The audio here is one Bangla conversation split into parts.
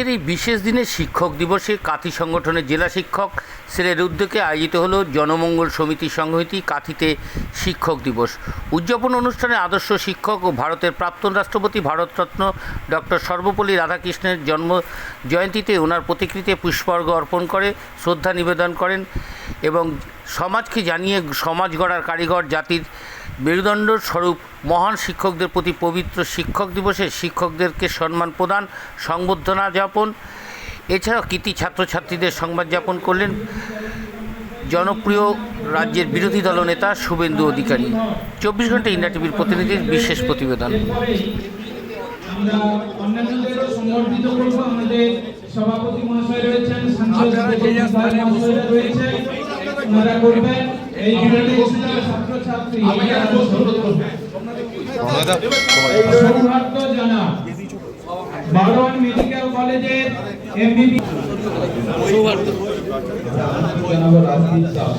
আজকের এই বিশেষ দিনে শিক্ষক দিবসে কাথি সংগঠনের জেলা শিক্ষক সেলের উদ্যোগে আয়োজিত হলো জনমঙ্গল সমিতি সংহতি কাথিতে শিক্ষক দিবস। উদযাপন অনুষ্ঠানে আদর্শ শিক্ষক ও ভারতের প্রাক্তন রাষ্ট্রপতি ভারতরত্ন ডক্টর সর্বপল্লী রাধাকৃষ্ণের জন্ম জয়ন্তীতে ওনার প্রতিকৃতিতে পুষ্পার্ঘ অর্পণ করে, শ্রদ্ধা নিবেদন করেন এবং সমাজকে জানিয়ে সমাজ গড়ার কারিগর, জাতির মেরুদণ্ড স্বরূপ মহান শিক্ষকদের প্রতি পবিত্র শিক্ষক দিবসে শিক্ষকদেরকে সম্মান প্রদান সংবর্ধনা যাপন এছাড়াও কৃতি ছাত্রছাত্রীদের সংবাদ যাপন করলেন জনপ্রিয় রাজ্যের বিরোধী দলনেতা শুভেন্দু অধিকারী। চব্বিশ ঘণ্টা ইন্ডিয়া টিভির প্রতিনিধির বিশেষ প্রতিবেদন। আমরা অন্যান্যদেরও সম্বর্ধিত করব আমাদের সভাপতি মহাশয় রয়েছেন এই বিরোধী ছাত্রছাত্রী। সৌভাগ্য জানা বারোয়ান মেডিকেল কলেজের এমবিবি জানাব রাজদীপ দাস।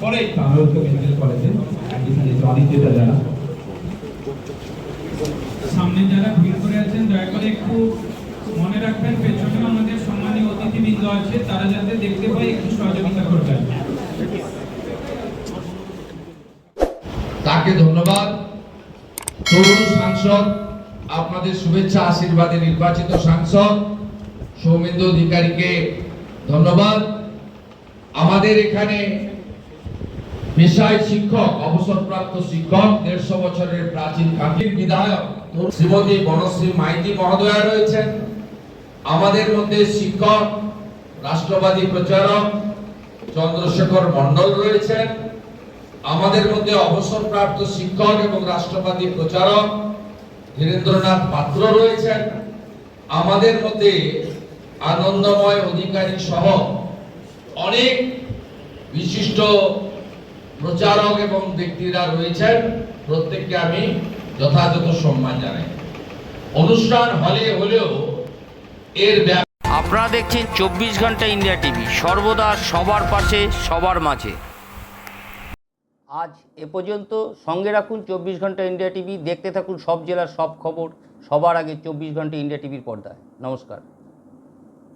পরে মেডিকেল কলেজে অ্যাডমিশন সামনে যারা ভিড় করে আছেন দয়া করে একটু মনে রাখবেন পেছনে আমাদের সম্মানীয় অতিথিবৃন্দ আছে তারা যাতে দেখতে পায় একটু সহযোগিতা করবেন। তাকে ধন্যবাদ। তরুণ সাংসদ আপনাদের শুভেচ্ছা আশীর্বাদে নির্বাচিত সাংসদ সৌমেন্দ্র অধিকারীকে ধন্যবাদ। আমাদের এখানে পেশায় শিক্ষক, অবসরপ্রাপ্ত শিক্ষক, দেড়শো বছরের প্রাচীন কান্তির বিধায়ক শ্রীমতী বনশ্রী মাইতি মহোদয়া রয়েছেন। আমাদের মধ্যে শিক্ষক, রাষ্ট্রবাদী প্রচারক চন্দ্রশেখর মণ্ডল রয়েছেন। আমাদের মধ্যে অবসরপ্রাপ্ত শিক্ষক এবং রাষ্ট্রবাদী প্রচারক ধীরেন্দ্রনাথ পাত্র রয়েছেন। আমাদের মধ্যে আনন্দময় অধিকারী সহ অনেক বিশিষ্ট প্রচারক এবং ব্যক্তিরা রয়েছেন। প্রত্যেককে আমি যথাযথ সম্মান জানাই। অনুষ্ঠান হলে হলেও এর আপনারা দেখছেন চব্বিশ ঘণ্টা ইন্ডিয়া টিভি। সর্বদা সবার পাশে সবার মাঝে। আজ এ পর্যন্ত সঙ্গে রাখুন চব্বিশ ঘণ্টা ইন্ডিয়া টিভি। দেখতে থাকুন সব জেলার সব খবর। সবার আগে চব্বিশ ঘণ্টা ইন্ডিয়া টিভির পর্দায়। নমস্কার।